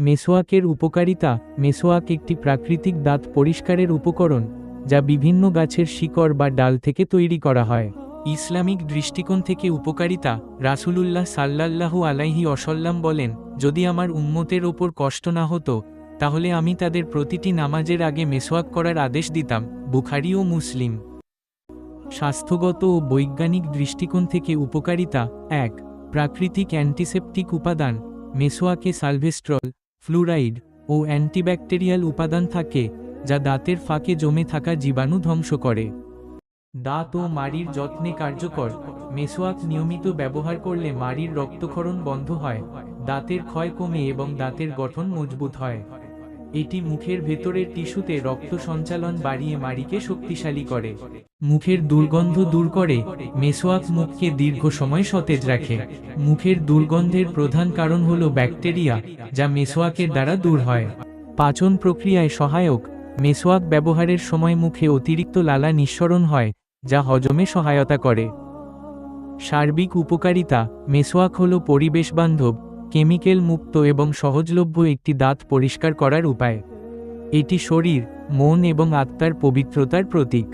মেসোয়াকের উপকারিতা, মেসোয়াক একটি প্রাকৃতিক দাঁত পরিষ্কারের উপকরণ, যা বিভিন্ন গাছের শিকড় বা ডাল থেকে তৈরি করা হয়। ইসলামিক দৃষ্টিকোণ থেকে উপকারিতা, রাসূলুল্লাহ সাল্লাল্লাহু আলাইহি অসল্লাম বলেন, যদি আমার উম্মতের ওপর কষ্ট না হতো, তাহলে আমি তাদের প্রতিটি নামাজের আগে মেসোয়াক করার আদেশ দিতাম। বুখারি ও মুসলিম। স্বাস্থ্যগত ও বৈজ্ঞানিক দৃষ্টিকোণ থেকে উপকারিতা, এক, প্রাকৃতিক অ্যান্টিসেপটিক উপাদান, মেসোয়াকে সালভেস্ট্রল ফ্লুরাইড ও অ্যান্টিব্যাকটেরিয়াল উপাদান থাকে, যা দাঁতের ফাঁকে জমে থাকা জীবাণু ধ্বংস করে। দাঁত ও মাড়ির যত্নে কার্যকর। মেসোয়াক নিয়মিত ব্যবহার করলে মাড়ির রক্তক্ষরণ বন্ধ হয়, দাঁতের ক্ষয় কমে এবং দাঁতের গঠন মজবুত হয়। এটি মুখের ভেতরের টিস্যুতে রক্ত সঞ্চালন বাড়িয়ে মাড়িকে শক্তিশালী করে। মুখের দুর্গন্ধ দূর করে, মেসোয়াক মুখকে দীর্ঘ সময় সতেজ রাখে। মুখের দুর্গন্ধের প্রধান কারণ হল ব্যাকটেরিয়া, যা মেসোয়াকের দ্বারা দূর হয়। পাচন প্রক্রিয়ায় সহায়ক, মেসোয়াক ব্যবহারের সময় মুখে অতিরিক্ত লালা নিঃসরণ হয়, যা হজমে সহায়তা করে। সার্বিক উপকারিতা, মেসোয়াক হল পরিবেশবান্ধব কেমিক্যাল মুক্ত এবং সহজলভ্য একটি দাঁত পরিষ্কার করার উপায়। এটি শরীর, মন এবং আত্মার পবিত্রতার প্রতীক।